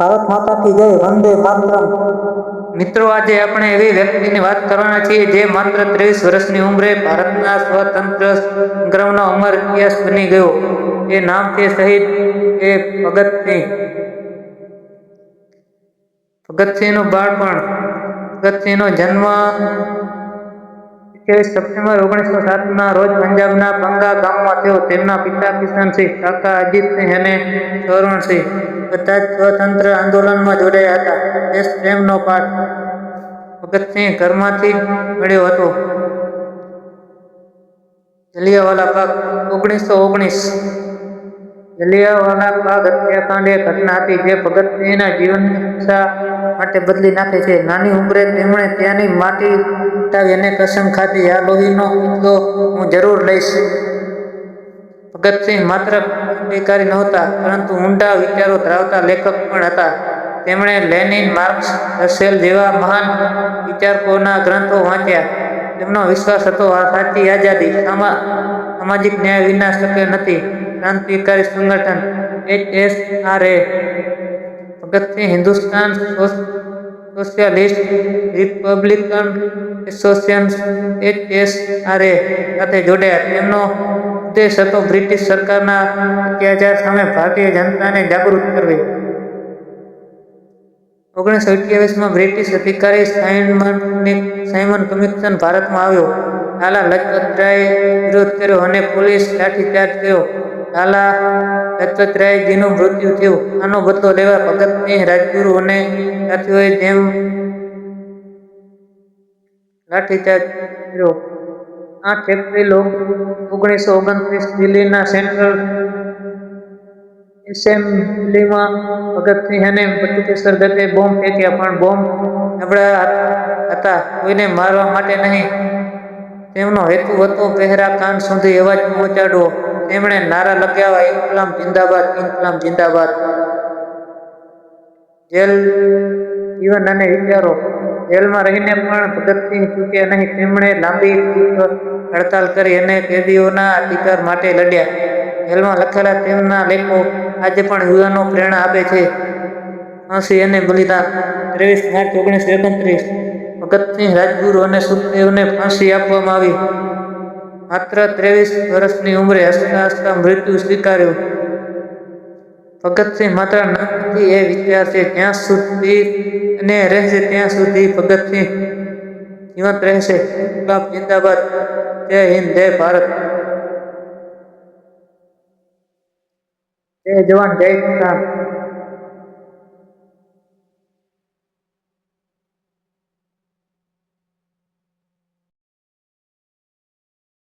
ભારત માતાથી જય, વંદે માતરમ. મિત્રો, આજે આપણે એવી વ્યક્તિની વાત કરવાના છીએ જે માત્ર ત્રેવીસ વર્ષની ઉંમરે ભારતના સ્વતંત્ર સંગ્રામનો અમર ઇતિહાસ બની ગયો. એ નામ છે શહીદ એ ભગતસિંહ. ભગતસિંહનું બાળપણ, ભગતસિંહનો જન્મ અઠ્યાવીસ સપ્ટેમ્બર ઓગણીસો સાતના રોજ પંજાબના પંગા ગામમાં થયો. તેમના પિતા કિશનસિંહ કાકા અજીતસિંહ અને સવર્ણસિંહ બધા જ સ્વતંત્ર આંદોલનમાં જોડાયા હતા. દેશ પ્રેમનો પાઠ ભગતસિંહ ઘરમાંથી મળ્યો હતો. જલિયાવાલા બાગ, ઓગણીસો ઓગણીસ જલિયાવાલા બાગ હત્યાકાંડ ઘટના હતી જે ભગતસિંહના જીવન માટે બદલી નાખે છે. નાની ઉંમરે તેમણે ત્યાંની માટી ઉઠાવી અને કસમ ખાધી. આ લોહીનો હું જરૂર લઈશ. ભગતસિંહ માત્ર નહોતા, પરંતુ ઊંડા વિચારો ધરાવતા લેખક પણ હતા. તેમણે લેનિન માર્ક્સ રસેલ જેવા મહાન વિચારકોના ગ્રંથો વાંચ્યા. તેમનો વિશ્વાસ હતો, આ સાચી આઝાદી સામા સામાજિક ન્યાય વિના શક્ય નથી. ક્રાંતિકારી સંગઠન HSRA S Bhagat Singh Hindustan socialist republican association H S સાથે જોડાયા. તેમનો ઉદ્દેશ હતો બ્રિટિશ સરકારના અત્યાચાર સામે ભારતીય જનતાને જાગૃત કરવી. ઓગણીસો અઠ્યાવીસમાં બ્રિટિશ અધિકારી સાઇમન સાઇમન કમિશન ભારતમાં આવ્યો. લાલા લજપતરાયે વિરોધ કર્યો અને પોલીસ લાઠીચાર્જ કર્યો. લાલા લજપતરાયજીનું મૃત્યુ થયું. આનો બદલો લેવા ભગતસિંહ રાજગુરુ અને સાથીઓએ જેમ લાઠીચાર્જ કર્યો. આઠ એપ્રિલ ઓગણીસો ઓગણત્રીસ દિલ્હીના સેન્ટ્રલ એસેમ્બલીમાં ભગતસિંહ અને બટુકેશ્વર દત્તે બોમ્બ ફેંક્યા, પણ બોમ્બ નબળા હતા. કોઈને મારવા માટે નહીં. તેમનો હેતુ હતો પહેરા કાન સુધી અવાજ પહોંચાડવો. તેમણે નારા લગાવ્યા ઇન્કલામ જિંદાબાદ ઇન્કલામ જિંદાબાદ. જેલ જીવન અને વિચારો જેલમાં રહીને પણ ભગતસિંહ ચૂક્યા નહીં. તેમણે લાંબી હડતાલ કરી અને કેદીઓના અધિકાર માટે લડ્યા. જેલમાં લખેલા તેમના લેખો આજે પણ યુવાનો પ્રેરણા આપે છે. ફાંસી અને બલિદાન. ત્રેવીસ માર્ચ ઓગણીસો એકત્રીસ. ભગતસિંહ રાજગુરુ અને સુખદેવને ફાંસી આપવામાં આવી. માત્ર ત્રેવીસ વર્ષની ઉંમરે હસતા હસતા મૃત્યુ સ્વીકાર્યું. ભગતસિંહ માત્ર નામથી એ વિચાર છે જ્યાં સુધી અને રહેશે, ત્યાં સુધી ભગતસિંહ જીવંત રહેશે. ઇન્કલાબ જિંદાબાદ, જય હિન્દ, જય ભારત. જય જવાન જય કિસાન.